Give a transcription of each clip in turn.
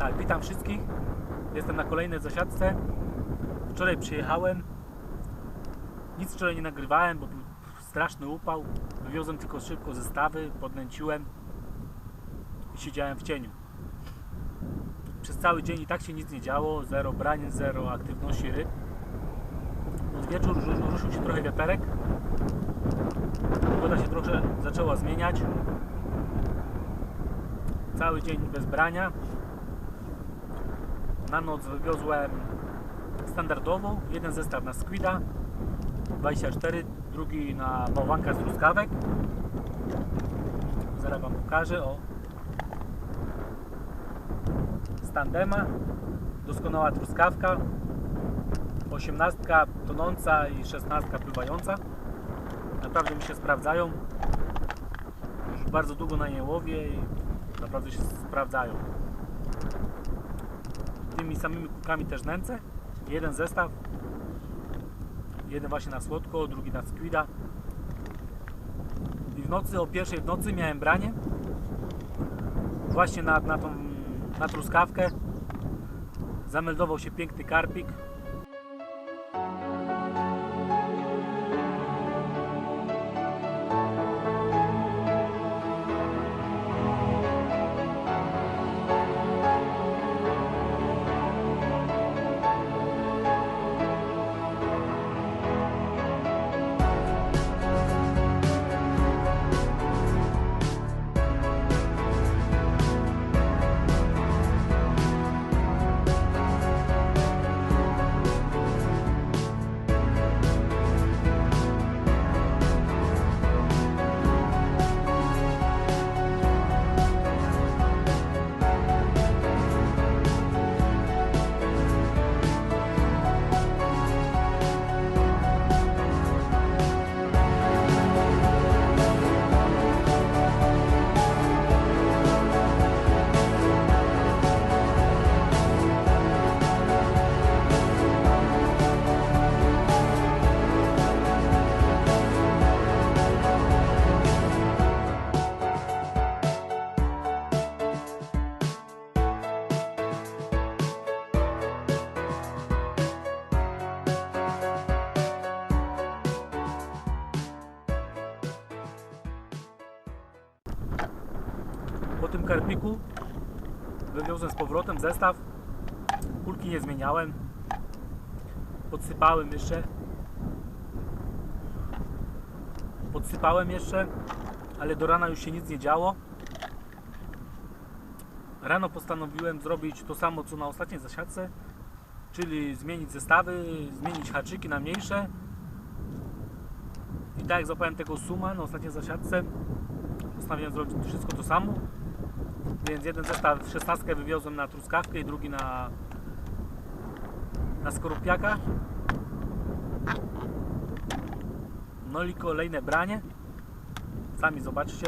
Tak, witam wszystkich. Jestem na kolejnej zasiadce. Wczoraj przyjechałem. Nic wczoraj nie nagrywałem, bo był straszny upał. Wywiozłem tylko szybko zestawy, podnęciłem i siedziałem w cieniu. Przez cały dzień i tak się nic nie działo. Zero brań, zero aktywności ryb. Pod wieczór ruszył się trochę wiaterek. Pogoda się trochę zaczęła zmieniać. Cały dzień bez brania. Na noc wywiozłem standardową, jeden zestaw na squida 24, drugi na bałwanka z truskawek. Zaraz Wam pokażę. O. Standema, doskonała truskawka, 18 tonąca i 16 pływająca. Naprawdę mi się sprawdzają. Już bardzo długo na nie łowię i naprawdę się sprawdzają. Tymi samymi kulkami też nęcę. Jeden zestaw. Jeden właśnie na słodko, drugi na squida. I w nocy, o pierwszej w nocy miałem branie. Właśnie na, na tą na truskawkę. Zameldował się piękny karpik. Po tym karpiku wywiozłem z powrotem zestaw. Kulki nie zmieniałem. Podsypałem jeszcze. Podsypałem jeszcze, ale do rana już się nic nie działo. Rano postanowiłem zrobić to samo co na ostatniej zasiadce, czyli zmienić zestawy, zmienić haczyki na mniejsze. I tak jak złapałem tego suma na ostatniej zasiadce, postanowiłem zrobić wszystko to samo. Więc jeden zestaw 16 wywiozłem na truskawkę i drugi na na skorupiaka. No i kolejne branie. Sami zobaczcie.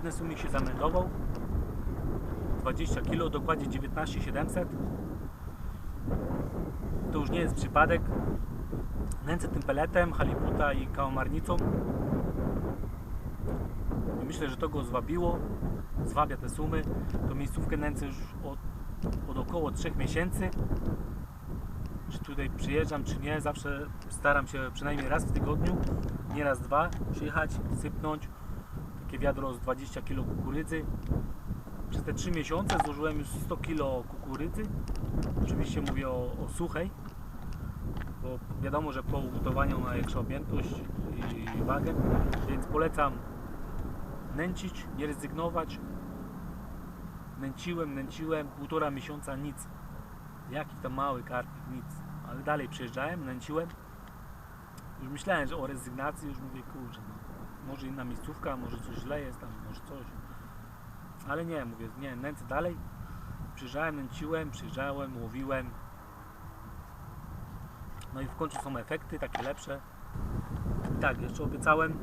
Ładny sumik się zameldował. 20 kg, dokładnie 19700. To już nie jest przypadek. Nęcę tym peletem, haliputa i kałamarnicą. Myślę, że to go zwabiło. Zwabia te sumy. To miejscówkę nęcę już od, od około 3 miesięcy. Czy tutaj przyjeżdżam, czy nie, zawsze staram się przynajmniej raz w tygodniu, nie raz dwa, przyjechać, sypnąć takie wiadro z 20 kg kukurydzy. Przez te 3 miesiące złożyłem już 100 kg kukurydzy. Oczywiście mówię o, o suchej, bo wiadomo, że po ugotowaniu ma większą objętość i wagę, więc polecam nęcić, nie rezygnować. Nęciłem, nęciłem, półtora miesiąca nic. Jaki tam mały karpik, nic. Ale dalej przyjeżdżałem, nęciłem. Już myślałem, że o rezygnacji, już mówię, kurczę, no, może inna miejscówka, może coś źle jest tam, może coś. Ale nie, mówię, nie, nęcę dalej. Przyjeżdżałem, nęciłem, przyjeżdżałem, łowiłem. No i w końcu są efekty, takie lepsze. Tak, jeszcze obiecałem.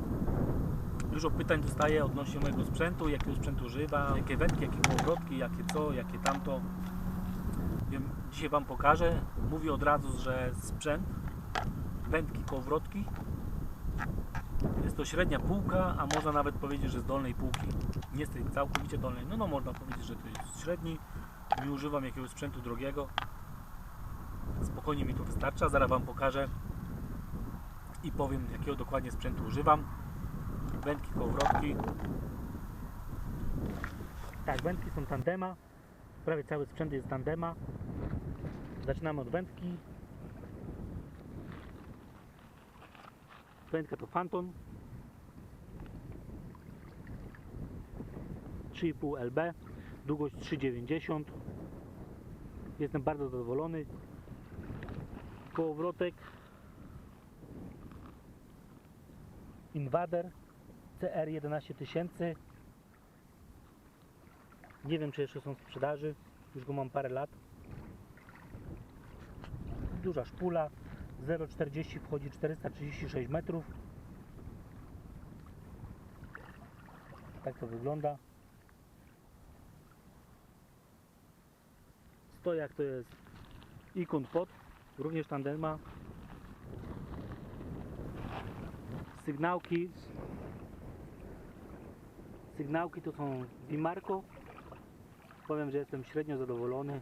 Dużo pytań dostaję odnośnie mojego sprzętu, jakiego sprzętu używa, jakie wędki, jakie kołowrotki, jakie co, jakie tamto. Wiem, dzisiaj Wam pokażę. Mówię od razu, że sprzęt, wędki, kołowrotki jest to średnia półka, a można nawet powiedzieć, że z dolnej półki. Nie z tej całkowicie dolnej. No, no można powiedzieć, że to jest średni. Nie używam jakiegoś sprzętu drogiego. Spokojnie mi to wystarcza. Zaraz Wam pokażę i powiem, jakiego dokładnie sprzętu używam. Wędki, kołowrotki. Tak, wędki są tandema. Prawie cały sprzęt jest tandema. Zaczynamy od wędki. Wędka to Phantom 3,5 LB, długość 3,90. Jestem bardzo zadowolony. Kołowrotek Invader CR 11000. Nie wiem czy jeszcze są w sprzedaży. Już go mam parę lat. Duża szpula. 0,40 wchodzi 436 metrów. Tak to wygląda. Stojak to jest Ikon Pod, również tandema. Sygnałki. Sygnałki to są Vimarco. Powiem, że jestem średnio zadowolony.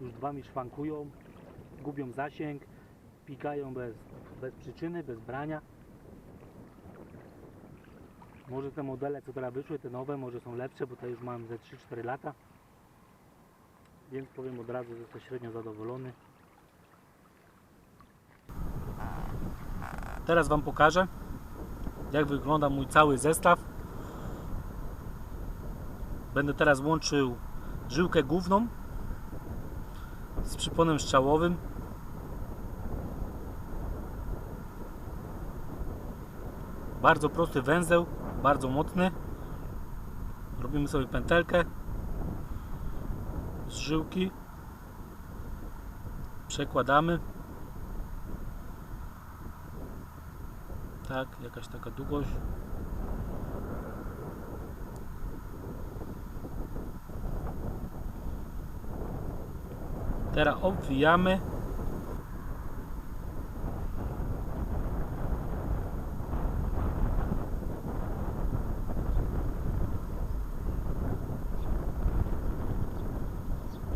Już dwa mi szwankują, gubią zasięg, pikają bez, bez przyczyny, bez brania. Może te modele, co teraz wyszły, te nowe, może są lepsze, bo to już mam ze 3-4 lata. Więc powiem od razu, że jestem średnio zadowolony. Teraz Wam pokażę, jak wygląda mój cały zestaw. Będę teraz łączył żyłkę główną z przyponem strzałowym. Bardzo prosty węzeł, bardzo mocny. Robimy sobie pętelkę z żyłki. Przekładamy. Tak, jakaś taka długość. Teraz obwijamy.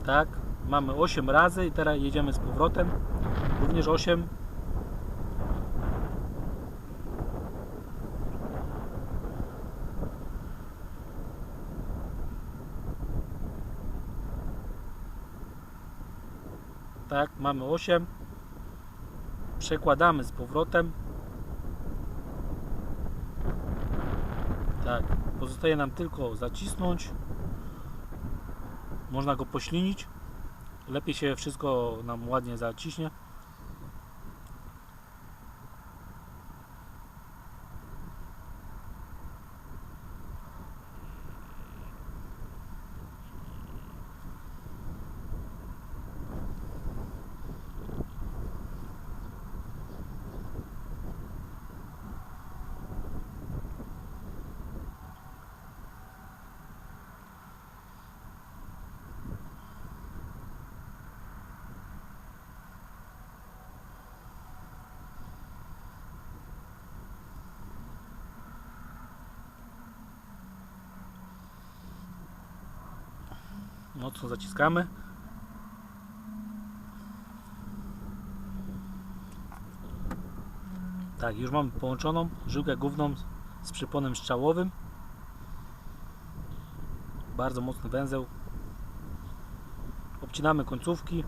Tak, mamy 8 razy i teraz jedziemy z powrotem. Również 8. Tak, mamy 8. Przekładamy z powrotem. Tak, pozostaje nam tylko zacisnąć. Można go poślinić. Lepiej się wszystko nam ładnie zaciśnie. Mocno zaciskamy. Tak, już mamy połączoną żyłkę główną z przyponem strzałowym. Bardzo mocny węzeł. Obcinamy końcówki.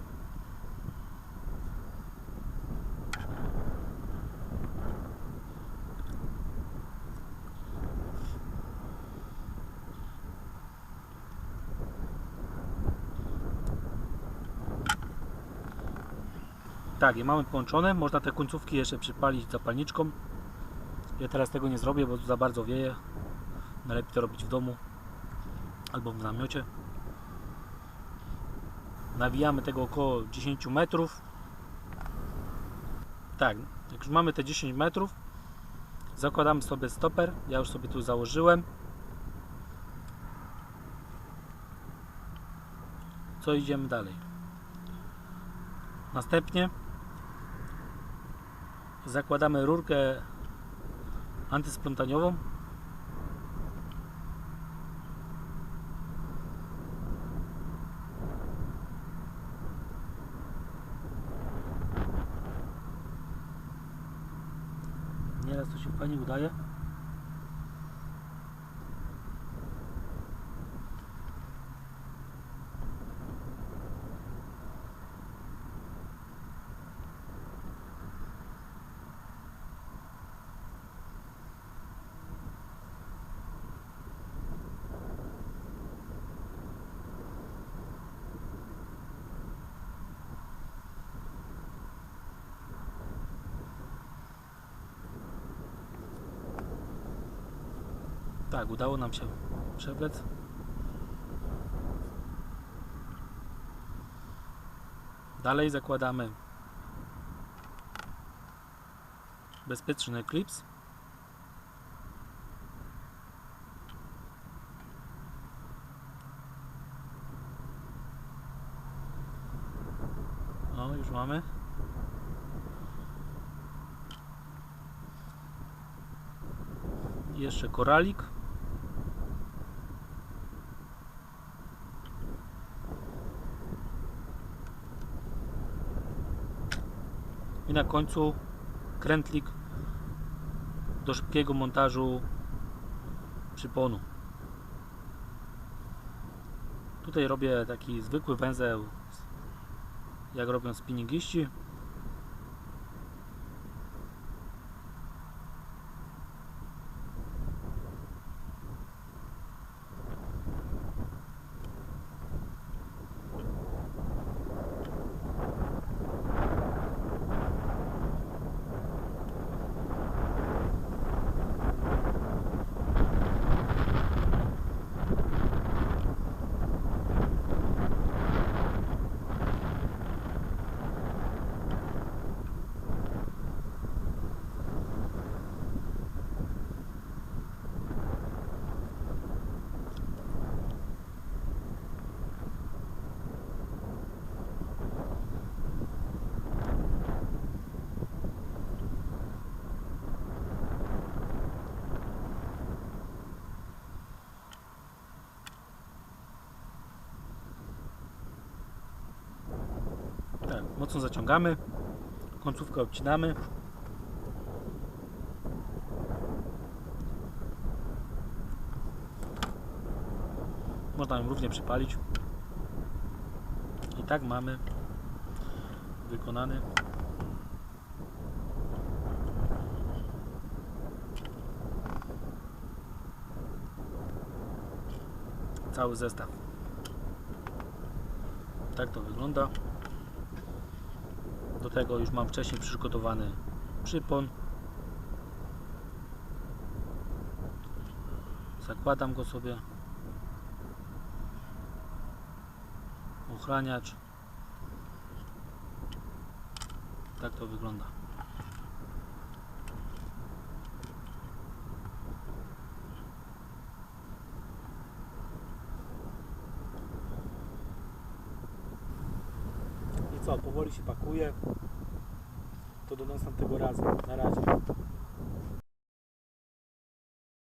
Tak, je mamy połączone. Można te końcówki jeszcze przypalić zapalniczką. Ja teraz tego nie zrobię, bo tu za bardzo wieje. Najlepiej to robić w domu albo w namiocie. Nawijamy tego około 10 metrów. Tak, jak już mamy te 10 metrów, zakładamy sobie stoper. Ja już sobie tu założyłem. Co idziemy dalej? Następnie zakładamy rurkę antysplątaniową Nieraz to się fajnie udaje. Tak, udało nam się przewlec. Dalej zakładamy bezpieczny klips. O, już mamy. Jeszcze koralik. Na końcu krętlik do szybkiego montażu przyponu. Tutaj robię taki zwykły węzeł, jak robią spinningiści. Mocno zaciągamy, końcówkę obcinamy. Można ją równie przypalić. I tak mamy wykonany cały zestaw. Tak to wygląda. Do tego już mam wcześniej przygotowany przypon. Zakładam go sobie. Ochraniacz. Tak to wygląda. I co, powoli się pakuje. To do następnego razu. Na razie.